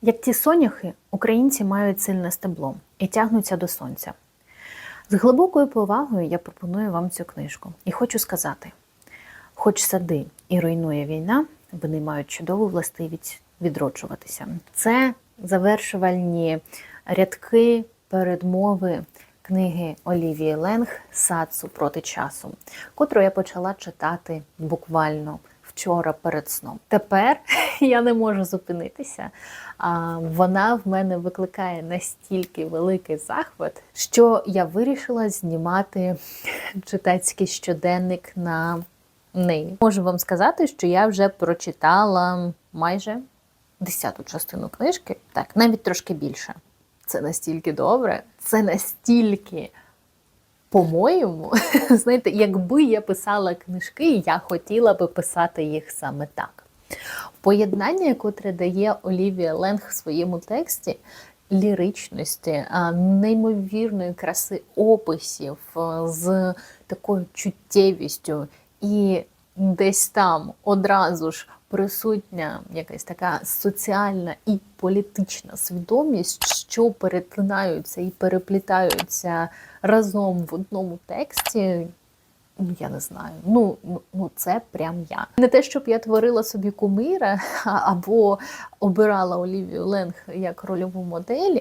Як ті соняхи, українці мають сильне стебло і тягнуться до сонця. З глибокою повагою я пропоную вам цю книжку і хочу сказати: хоч сади і руйнує війна, вони мають чудову властивість відроджуватися. Це завершувальні рядки передмови книги Олівії Ленг Сад супроти часу, котру я почала читати буквально вчора перед сном. Тепер я не можу зупинитися. А вона в мене викликає настільки великий захват, що я вирішила знімати читацький щоденник на неї. Можу вам сказати, що я вже прочитала майже десяту частину книжки, так, навіть трошки більше. Це настільки добре, це настільки. По-моєму, знаєте, якби я писала книжки, я хотіла би писати їх саме так. Поєднання, котре дає Олівія Ленг в своєму тексті, ліричності, неймовірної краси описів з такою чуттєвістю, і десь там одразу ж присутня якась така соціальна і політична свідомість, що перетинаються і переплітаються разом в одному тексті. Ну, я не знаю. Ну, ну, ну це прям я. Не те, щоб я творила собі кумира або обирала Олівію Ленг як рольову модель,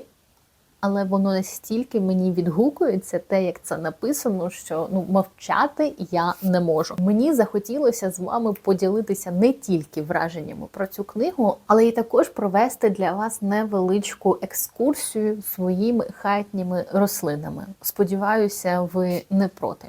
але воно настільки мені відгукується, те, як це написано, що ну мовчати я не можу. Мені захотілося з вами поділитися не тільки враженнями про цю книгу, але й також провести для вас невеличку екскурсію своїми хатніми рослинами. Сподіваюся, ви не проти.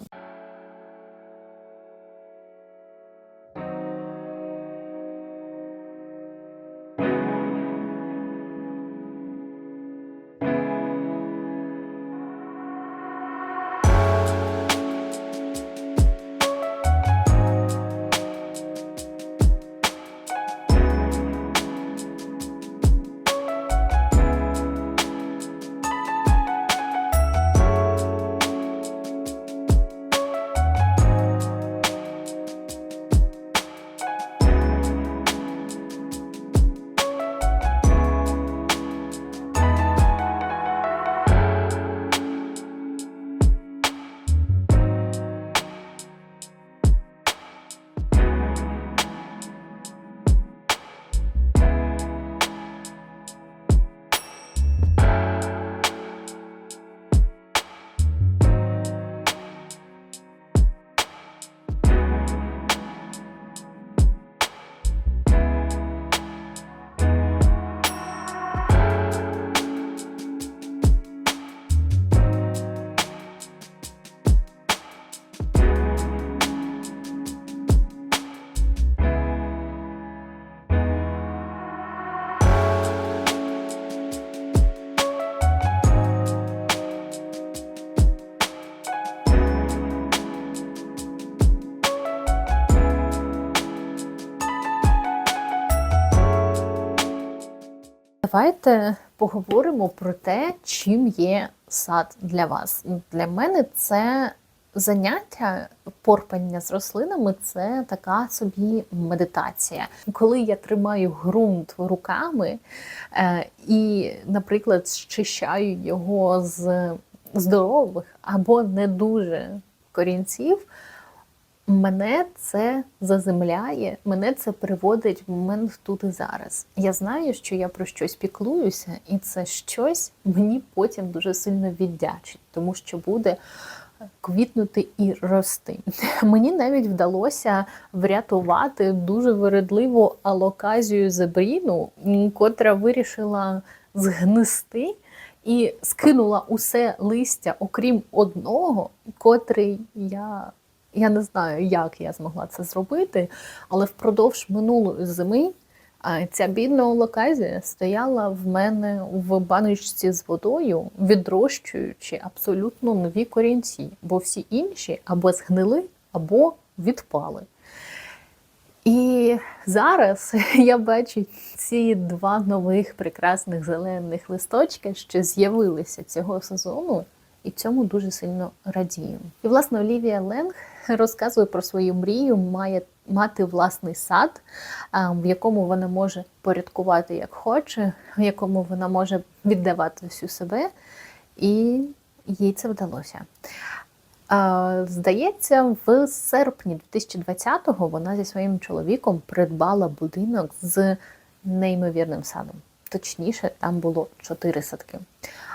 Давайте поговоримо про те, чим є сад для вас. Для мене це заняття порпання з рослинами це така собі медитація. Коли я тримаю ґрунт руками е, і, наприклад, щищаю його з здорових або не дуже корінців. Мене це заземляє, мене це приводить в момент тут і зараз. Я знаю, що я про щось піклуюся, і це щось мені потім дуже сильно віддячить, тому що буде квітнути і рости. Мені навіть вдалося врятувати дуже вередливу алоказію зебріну, котра вирішила згнисти і скинула усе листя, окрім одного, котрий я. Я не знаю, як я змогла це зробити, але впродовж минулої зими ця бідна локазія стояла в мене в баночці з водою, відрощуючи абсолютно нові корінці, бо всі інші або згнили, або відпали. І зараз я бачу ці два нових прекрасних зелених листочки, що з'явилися цього сезону. І цьому дуже сильно радію. І власне Олівія Ленг розказує про свою мрію, має мати власний сад, в якому вона може порядкувати як хоче, в якому вона може віддавати всю себе, і їй це вдалося. Здається, в серпні 2020-го вона зі своїм чоловіком придбала будинок з неймовірним садом. Точніше, там було чотири садки.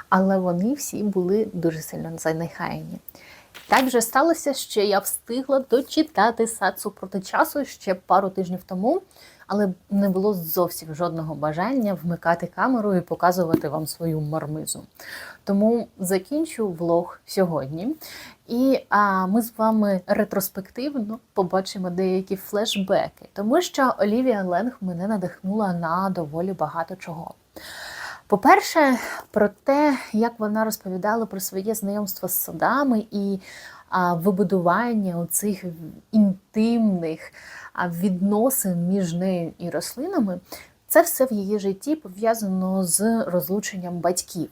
Але вони всі були дуже сильно занехаяні. Так вже сталося, що я встигла дочитати сад супроти часу ще пару тижнів тому, але не було зовсім жодного бажання вмикати камеру і показувати вам свою мармизу. Тому закінчу влог сьогодні. І а, ми з вами ретроспективно побачимо деякі флешбеки, тому що Олівія Ленг мене надихнула на доволі багато чого. По-перше, про те, як вона розповідала про своє знайомство з садами і а, вибудування цих інтимних відносин між нею і рослинами, це все в її житті пов'язано з розлученням батьків.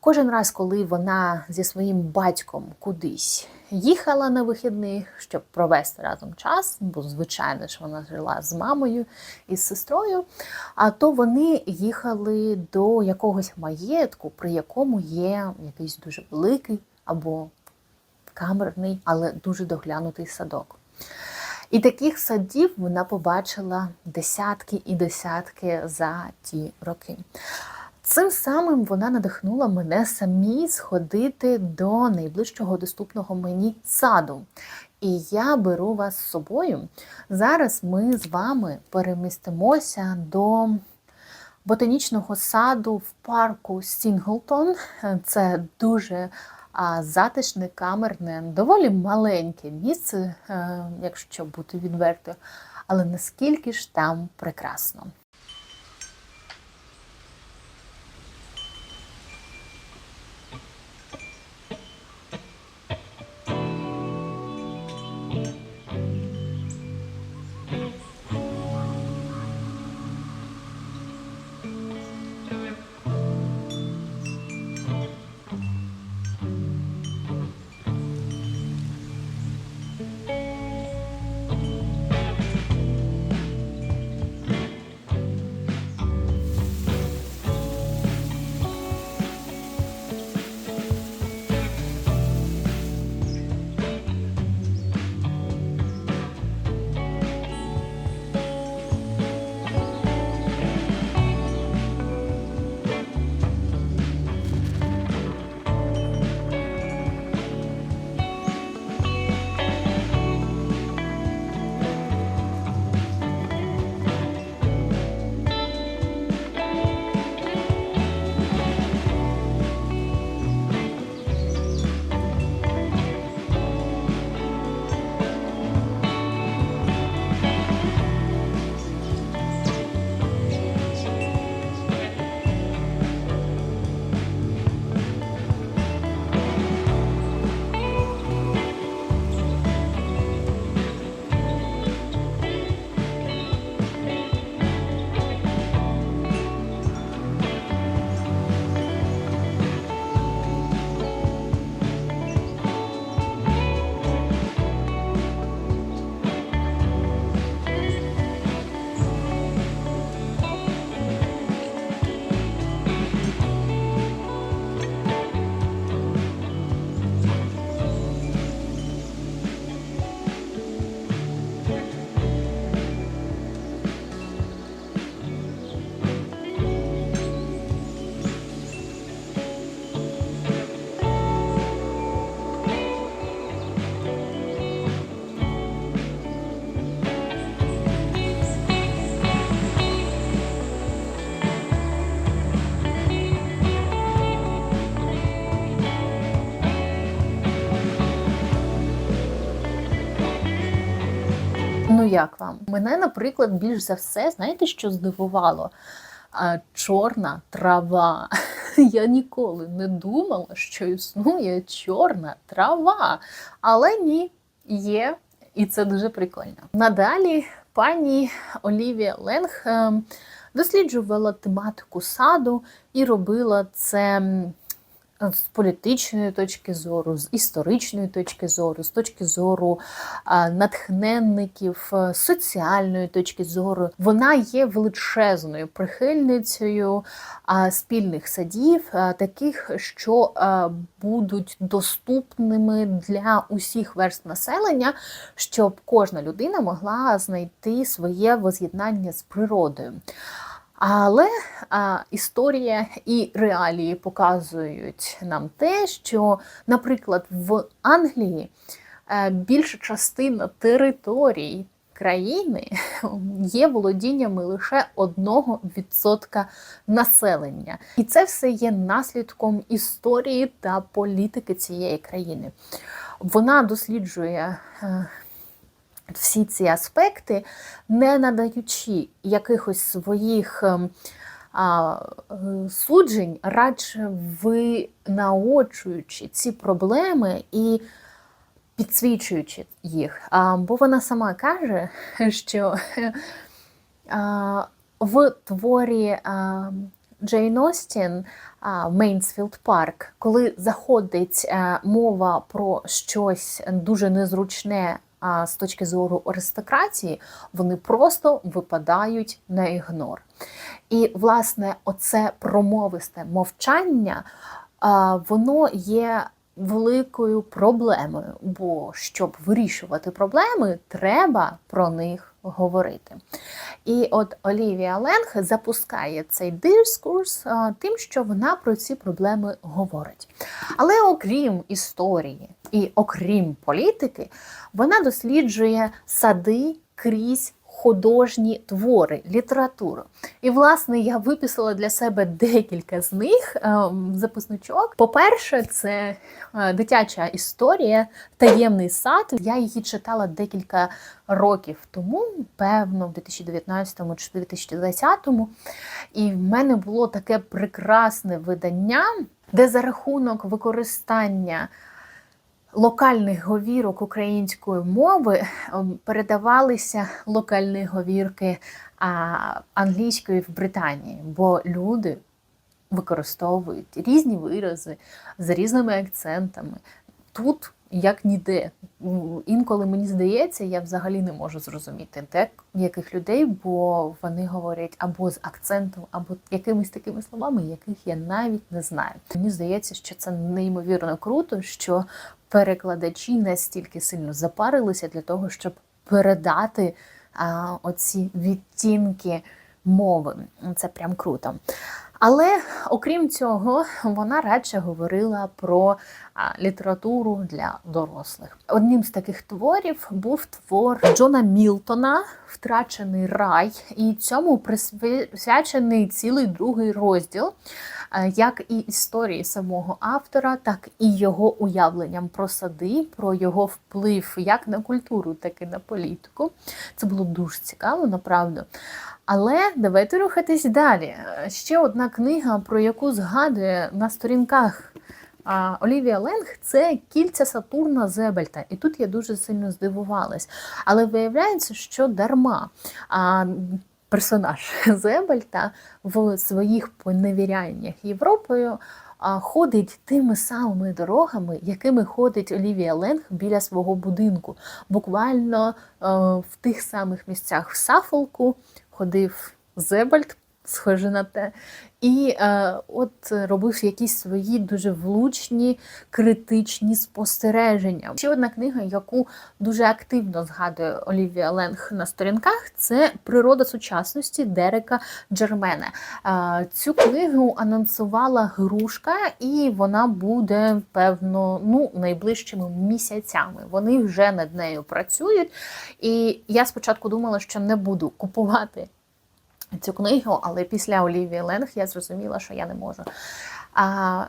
Кожен раз, коли вона зі своїм батьком кудись їхала на вихідних, щоб провести разом час, бо, звичайно ж, вона жила з мамою і з сестрою, а то вони їхали до якогось маєтку, при якому є якийсь дуже великий або камерний, але дуже доглянутий садок. І таких садів вона побачила десятки і десятки за ті роки. Цим самим вона надихнула мене самі сходити до найближчого доступного мені саду. І я беру вас з собою. Зараз ми з вами перемістимося до ботанічного саду в парку Сінглтон. Це дуже затишне, камерне, доволі маленьке місце, е, якщо бути відвертою, але наскільки ж там прекрасно. Ну як вам? Мене, наприклад, більш за все, знаєте, що здивувало? А, чорна трава. Я ніколи не думала, що існує чорна трава. Але ні, є, і це дуже прикольно. Надалі пані Олівія Ленг ем, досліджувала тематику саду і робила це з політичної точки зору, з історичної точки зору, з точки зору натхненників, е, з соціальної точки зору, вона є величезною прихильницею спільних садів, таких, що будуть доступними для усіх верст населення, щоб кожна людина могла знайти своє воз'єднання з природою. Але а, історія і реалії показують нам те, що, наприклад, в Англії е, більша частина територій країни є володіннями лише 1% населення. І це все є наслідком історії та політики цієї країни. Вона досліджує. Всі ці аспекти, не надаючи якихось своїх ем, а, е, суджень, радше винаочуючи ці проблеми і підсвічуючи їх. А, бо вона сама каже, що а, в творі а, Джейн Остін Мейнсфілд Парк, коли заходить е, мова про щось дуже незручне з точки зору аристократії, вони просто випадають на ігнор. І, власне, оце промовисте мовчання, воно є великою проблемою, бо щоб вирішувати проблеми, треба про них говорити. І от Олівія Ленг запускає цей дискурс тим, що вона про ці проблеми говорить. Але окрім історії і окрім політики, вона досліджує сади крізь художні твори, літературу. І, власне, я виписала для себе декілька з них ем, записничок. По-перше, це е, дитяча історія, таємний сад. Я її читала декілька років тому, певно, в 2019 чи 2020. І в мене було таке прекрасне видання, де за рахунок використання локальних говірок української мови ем, передавалися локальні говірки англійської в Британії, бо люди використовують різні вирази з різними акцентами. Тут як ніде. Інколи мені здається, я взагалі не можу зрозуміти, де яких людей, бо вони говорять або з акцентом, або якимись такими словами, яких я навіть не знаю. Мені здається, що це неймовірно круто, що перекладачі настільки сильно запарилися для того, щоб передати а, оці відтінки мови. Це прям круто. Але окрім цього, вона радше говорила про літературу для дорослих. Одним з таких творів був твор Джона Мілтона Втрачений рай, і цьому присвячений цілий другий розділ, як і історії самого автора, так і його уявленням про сади, про його вплив як на культуру, так і на політику. Це було дуже цікаво, направду. Але давайте рухатись далі. Ще одна книга, про яку згадує на сторінках Олівія Ленг, це кільця Сатурна Зебельта. І тут я дуже сильно здивувалась. Але виявляється, що дарма. А, Персонаж Зебельта в своїх поневіряннях Європою ходить тими самими дорогами, якими ходить Олівія Ленг біля свого будинку. Буквально в тих самих місцях в Сафолку ходив Зебальд, схоже на те, і е, от робив якісь свої дуже влучні критичні спостереження. Ще одна книга, яку дуже активно згадує Олівія Ленг на сторінках, це Природа сучасності Дерека Джермена. Е, цю книгу анонсувала грушка, і вона буде, певно, ну, найближчими місяцями. Вони вже над нею працюють. І я спочатку думала, що не буду купувати цю книгу, але після Олівії Ленг я зрозуміла, що я не можу. А,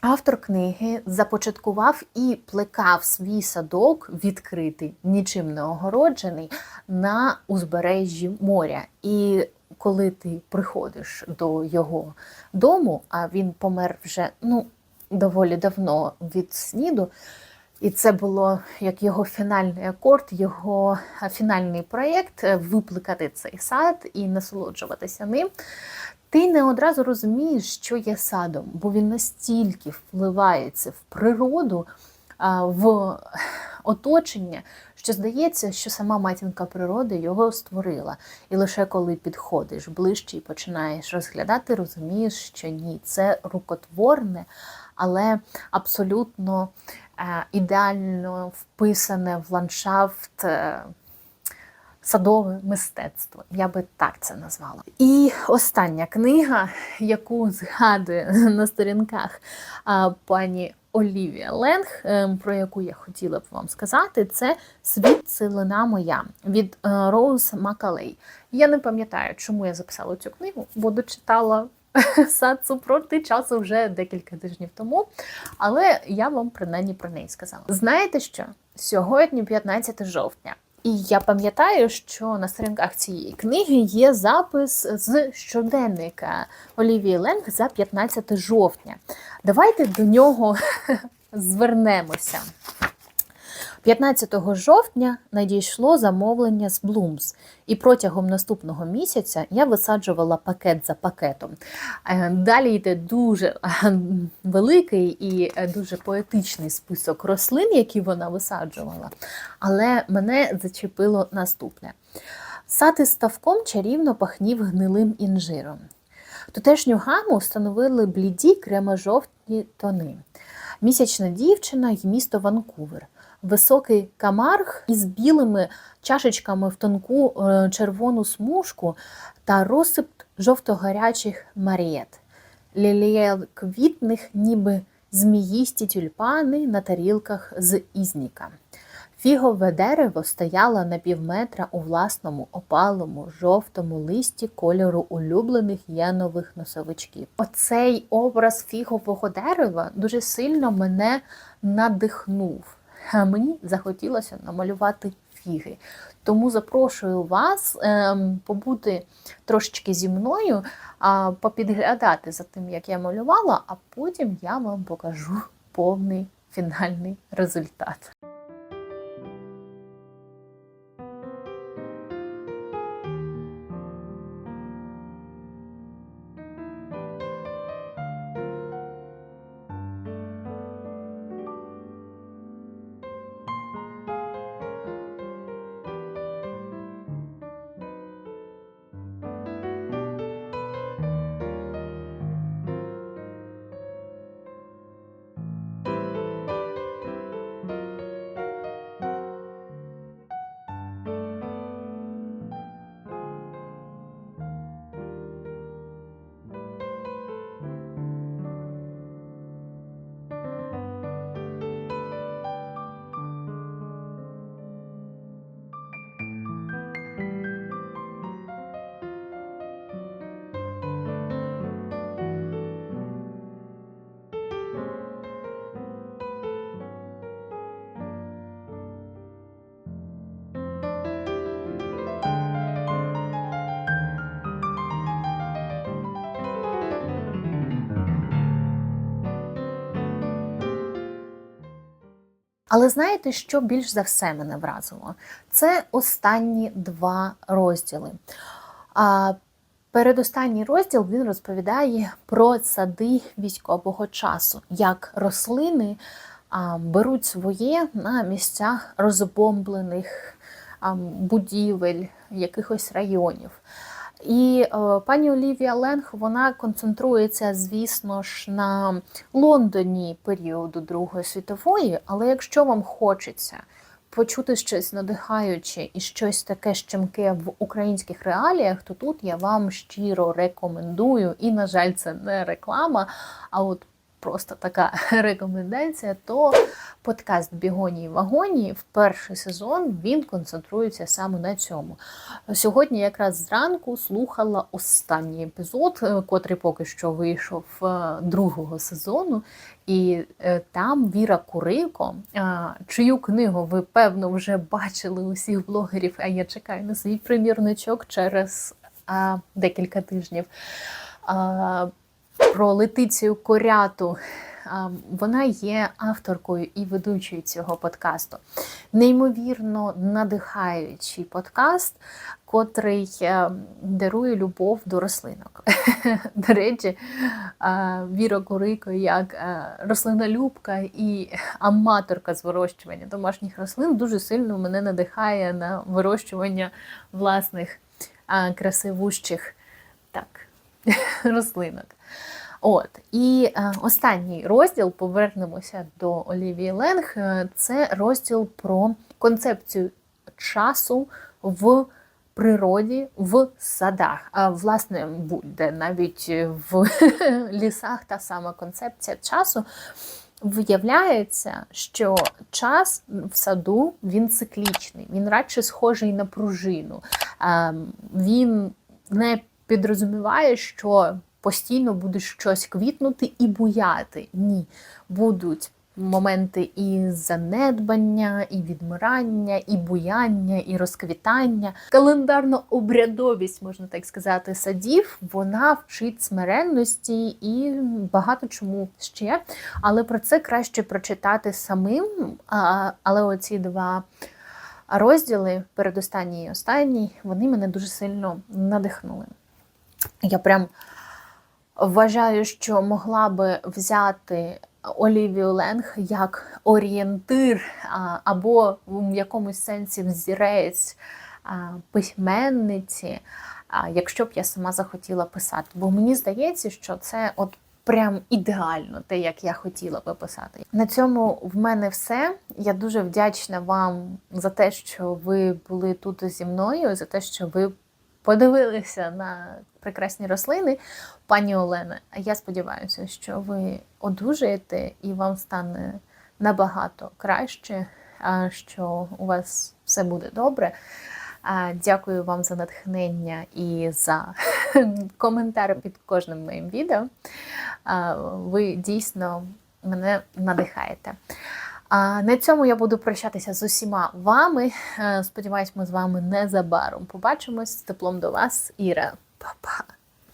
Автор книги започаткував і плекав свій садок відкритий, нічим не огороджений на узбережжі моря. І коли ти приходиш до його дому, а він помер вже ну, доволі давно від сніду. І це було як його фінальний акорд, його фінальний проєкт випликати цей сад і насолоджуватися ним. Ти не одразу розумієш, що є садом, бо він настільки впливається в природу, в оточення, що здається, що сама матінка природи його створила. І лише коли підходиш ближче і починаєш розглядати, розумієш, що ні, це рукотворне, але абсолютно е, ідеально вписане в ландшафт. е, Садове мистецтво, я би так це назвала. І остання книга, яку згадує на сторінках пані Олівія Ленг, е, про яку я хотіла б вам сказати, це Світ силина моя від е, Роуз Макалей. Я не пам'ятаю, чому я записала цю книгу, бо дочитала сад супроти часу вже декілька тижнів тому. Але я вам принаймні про неї сказала. Знаєте що? Сьогодні 15 жовтня. І я пам'ятаю, що на сторінках цієї книги є запис з щоденника Олівії Ленг за 15 жовтня. Давайте до нього звернемося. 15 жовтня надійшло замовлення з Blooms, і протягом наступного місяця я висаджувала пакет за пакетом. Е, Далі йде дуже е, великий і е, дуже поетичний список рослин, які вона висаджувала. Але мене зачепило наступне: сад із ставком чарівно пахнів гнилим інжиром. Тутешню гаму становили бліді кремо-жовтні тони. Місячна дівчина й місто Ванкувер. Високий камарх із білими чашечками в тонку е, червону смужку та розсип жовто-гарячих марієт. Лілія квітних, ніби зміїсті тюльпани на тарілках з ізніка. Фігове дерево стояло на півметра у власному опалому жовтому листі кольору улюблених янових носовичків. Оцей образ фігового дерева дуже сильно мене надихнув. А Мені захотілося намалювати фіги. Тому запрошую вас ем, побути трошечки зі мною, попідглядати за тим, як я малювала, а потім я вам покажу повний фінальний результат. Але знаєте, що більш за все мене вразило? Це останні два розділи. А передостанній розділ він розповідає про сади військового часу, як рослини а, беруть своє на місцях розбомблених а, будівель, якихось районів. І е, пані Олівія Ленг вона концентрується, звісно ж, на Лондоні періоду Другої світової. Але якщо вам хочеться почути щось надихаюче і щось таке щемке в українських реаліях, то тут я вам щиро рекомендую. І, на жаль, це не реклама, а от просто така рекомендація, то подкаст Бігоні і вагоні в перший сезон він концентрується саме на цьому. Сьогодні, якраз зранку, слухала останній епізод, е, котрий поки що вийшов е, другого сезону. І е, там Віра Курико, чию книгу ви, певно, вже бачили усіх блогерів, а я чекаю на свій примірничок через декілька тижнів. Про Летицію Коряту вона є авторкою і ведучою цього подкасту. Неймовірно надихаючий подкаст, котрий е, дарує любов до рослинок. До речі, Віра Курико як е, рослинолюбка і аматорка з вирощування домашніх рослин дуже сильно мене надихає на вирощування власних красивущих так, рослинок. От і е, останній розділ повернемося до Олівії Ленг. е, Це розділ про концепцію часу в природі, в садах. А власне будь-де навіть в лісах та сама концепція часу. Виявляється, що час в саду він циклічний, він радше схожий на пружину. Ем, Він не підрозуміває, що постійно буде щось квітнути і буяти. Ні, будуть моменти і занедбання, і відмирання, і буяння, і розквітання. Календарно-обрядовість, можна так сказати, садів, вона вчить смиренності і багато чому ще. Але про це краще прочитати самим. Але оці два розділи, передостанній і останній, вони мене дуже сильно надихнули. Я прям вважаю, що могла би взяти Олівію Ленг як орієнтир або в якомусь сенсі взірець письменниці, якщо б я сама захотіла писати. Бо мені здається, що це от прям ідеально те, як я хотіла би писати. На цьому в мене все. Я дуже вдячна вам за те, що ви були тут зі мною, за те, що ви подивилися на прекрасні рослини. Пані Олена, я сподіваюся, що ви одужаєте і вам стане набагато краще, що у вас все буде добре. Дякую вам за натхнення і за коментар під кожним моїм відео. Ви дійсно мене надихаєте. На цьому я буду прощатися з усіма вами. Сподіваюсь, ми з вами незабаром побачимось з теплом до вас, Іра. 爸爸